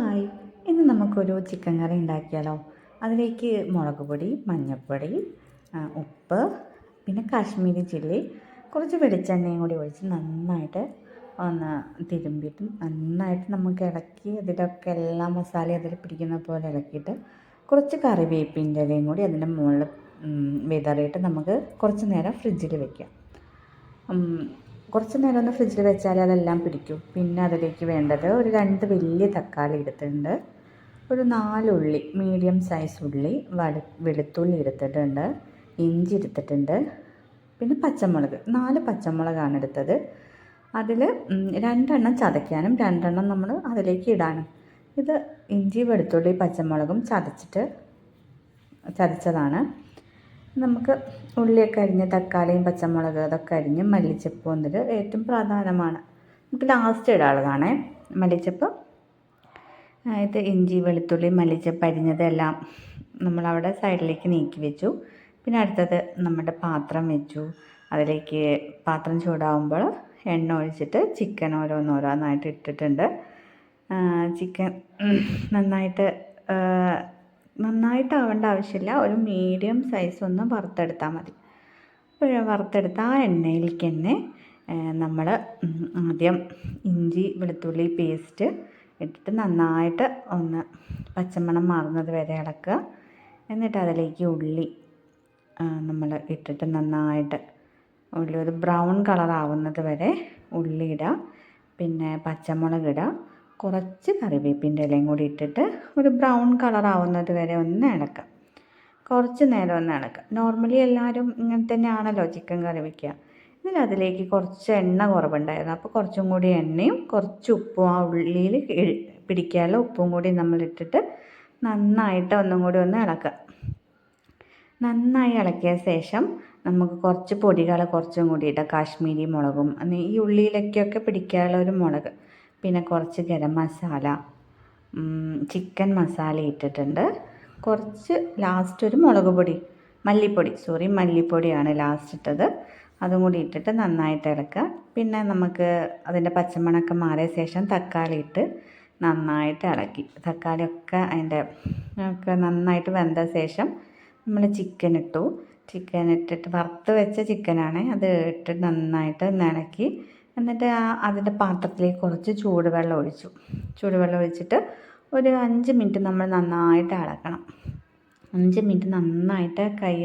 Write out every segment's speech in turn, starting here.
Hi ഇന്ന് നമുക്കൊരു chicken കറി ഉണ്ടാക്കിയാലോ? അതിലേക്ക് മുളക് പൊടി മഞ്ഞൾപ്പൊടി ഉപ്പ് പിന്നെ കാശ്മീരി ചില്ലി കുറച്ച് വെളിച്ചെണ്ണയും കൂടി ഒഴിച്ച് നന്നായിട്ട് ഒന്ന് തിരുമ്പിയിട്ട് നന്നായിട്ട് നമുക്ക് ഇളക്കി അതിലൊക്കെ എല്ലാ മസാലയും അതിൽ പിടിക്കുന്ന പോലെ ഇളക്കിയിട്ട് കുറച്ച് കറിവേപ്പിന്റെ ഇലയും കൂടി അതിന്റെ മുകളിൽ വിതറിയിട്ട് നമുക്ക് കുറച്ച് നേരം ഫ്രിഡ്ജിൽ വെക്കാം. ഉം, കുറച്ച് നേരം ഒന്ന് ഫ്രിഡ്ജിൽ വെച്ചാൽ അതെല്ലാം പിടിക്കും. പിന്നെ അതിലേക്ക് വേണ്ടത് ഒരു രണ്ട് വലിയ തക്കാളി എടുത്തിട്ടുണ്ട്. ഒരു നാലുള്ളി മീഡിയം സൈസ് ഉള്ളി വടു വെളുത്തുള്ളി എടുത്തിട്ടുണ്ട്. ഇഞ്ചി എടുത്തിട്ടുണ്ട്. പിന്നെ പച്ചമുളക് നാല് പച്ചമുളകാണ് എടുത്തത്. അതിൽ രണ്ടെണ്ണം ചതയ്ക്കാനും രണ്ടെണ്ണം നമ്മൾ അതിലേക്ക് ഇടാനും. ഇത് ഇഞ്ചി വെളുത്തുള്ളി പച്ചമുളകും ചതച്ചിട്ട് ചതച്ചതാണ്. നമുക്ക് ഉള്ളിയൊക്കെ അരിഞ്ഞ് തക്കാളിയും പച്ചമുളക് അതൊക്കെ അരിഞ്ഞ് മല്ലിച്ചപ്പ് വന്നിട്ട് ഏറ്റവും പ്രധാനമാണ്. നമുക്ക് ലാസ്റ്റ് ഇടാനുള്ളതാണേ. മല്ലിച്ചപ്പ് അതായത് ഇഞ്ചി വെളുത്തുള്ളി മല്ലിച്ചപ്പ് അരിഞ്ഞതെല്ലാം നമ്മളവിടെ സൈഡിലേക്ക് നീക്കി വെച്ചു. പിന്നെ അടുത്തത് നമ്മുടെ പാത്രം വെച്ചു. അതിലേക്ക് പാത്രം ചൂടാവുമ്പോൾ എണ്ണ ഒഴിച്ചിട്ട് ചിക്കൻ ഓരോന്നോരോന്നായിട്ട് ഇട്ടിട്ടുണ്ട്. ചിക്കൻ നന്നായിട്ട് നന്നായിട്ട് ആവേണ്ട ആവശ്യമില്ല. ഒരു മീഡിയം സൈസ് ഒന്ന് വറുത്തെടുത്താൽ മതി. വറുത്തെടുത്ത ആ എണ്ണയിലേക്ക് തന്നെ നമ്മൾ ആദ്യം ഇഞ്ചി വെളുത്തുള്ളി പേസ്റ്റ് ഇട്ടിട്ട് നന്നായിട്ട് ഒന്ന് പച്ചമണം മാറുന്നത് വരെ ഇളക്കുക. എന്നിട്ട് അതിലേക്ക് ഉള്ളി നമ്മൾ ഇട്ടിട്ട് നന്നായിട്ട് ഉള്ളി ഒരു ബ്രൗൺ കളർ ആവുന്നത് വരെ ഉള്ളി ഇടുക. പിന്നെ പച്ചമുളക് ഇടുക. കുറച്ച് കറിവേപ്പിന്റെ ഇലയും കൂടി ഇട്ടിട്ട് ഒരു ബ്രൗൺ കളർ ആവുന്നത് വരെ ഒന്ന് ഇളക്കുക കുറച്ച് നേരം ഒന്ന് ഇളക്കുക നോർമലി എല്ലാവരും ഇങ്ങനെ തന്നെയാണല്ലോ ചിക്കൻ കറി വയ്ക്കുക ഇതിൽ അതിലേക്ക് കുറച്ച് എണ്ണ കുറവുണ്ടായിരുന്നു. അപ്പോൾ കുറച്ചും കൂടി എണ്ണയും കുറച്ച് ഉപ്പും ആ ഉള്ളിയിൽ പിടിക്കാനുള്ള ഉപ്പും കൂടി നമ്മൾ ഇട്ടിട്ട് നന്നായിട്ട് ഒന്നും കൂടി ഒന്ന് ഇളക്കുക നന്നായി ഇളക്കിയ ശേഷം നമുക്ക് കുറച്ച് പൊടികൾ കുറച്ചും കൂടി ഇടാം കാശ്മീരി മുളകും ഈ ഉള്ളിയിലേക്കൊക്കെ പിടിക്കാനുള്ള ഒരു മുളക്. പിന്നെ കുറച്ച് ഗരം മസാല ചിക്കൻ മസാല ഇട്ടിട്ടുണ്ട്. കുറച്ച് ലാസ്റ്റ് ഒരു മുളക് പൊടി മല്ലിപ്പൊടി സോറി മല്ലിപ്പൊടിയാണ് ലാസ്റ്റ് ഇട്ടത്. അതും കൂടി ഇട്ടിട്ട് നന്നായിട്ട് ഇളക്കുക. പിന്നെ നമുക്ക് അതിന്റെ പച്ചമണമൊക്കെ മാറിയ ശേഷം തക്കാളി ഇട്ട് നന്നായിട്ട് ഇളക്കി. തക്കാളിയൊക്കെ അതിന്റെ ഒക്കെ നന്നായിട്ട് വെന്ത ശേഷം നമ്മൾ ചിക്കൻ ഇട്ടു. ചിക്കൻ ഇട്ടിട്ട് വറുത്ത് വെച്ച ചിക്കനാണ് അത് ഇട്ട് നന്നായിട്ട് ഒന്ന് ഇളക്കി. എന്നിട്ട് ആ അതിന്റെ പാത്രത്തിലേക്ക് കുറച്ച് ചൂടുവെള്ളം ഒഴിച്ചു. ചൂടുവെള്ളം ഒഴിച്ചിട്ട് ഒരു അഞ്ച് മിനിറ്റ് നമ്മൾ നന്നായിട്ട് ഇളക്കണം അഞ്ച് മിനിറ്റ് നന്നായിട്ട് കൈ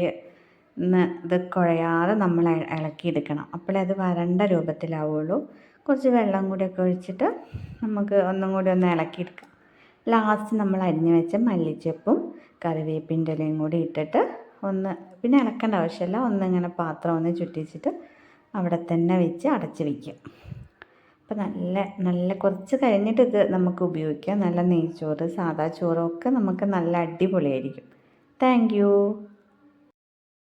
ഇത് കുഴയാതെ നമ്മൾ ഇളക്കിയെടുക്കണം. അപ്പോഴേ അത് വരണ്ട രൂപത്തിലാവുള്ളൂ. കുറച്ച് വെള്ളം കൂടിയൊക്കെ ഒഴിച്ചിട്ട് നമുക്ക് ഒന്നും കൂടി ഒന്ന് ഇളക്കിയെടുക്കാം. ലാസ്റ്റ് നമ്മൾ അരിഞ്ഞു വെച്ച മല്ലിച്ചപ്പും കറിവേപ്പിന്റെ ഇലയും കൂടി ഇട്ടിട്ട് ഒന്ന് പിന്നെ ഇളക്കേണ്ട ആവശ്യമില്ല. ഒന്നിങ്ങനെ പാത്രം ഒന്ന് ചുറ്റിച്ചിട്ട് അവിടെ തന്നെ വെച്ച് അടച്ച് വയ്ക്കും അപ്പോൾ നല്ല നല്ല കുറച്ച് കഴിഞ്ഞിട്ട് ഇത് നമുക്ക് ഉപയോഗിക്കാം. നല്ല നെയ്ച്ചോറ് സാധാ ചോറൊക്കെ നമുക്ക് നല്ല അടിപൊളിയായിരിക്കും. താങ്ക്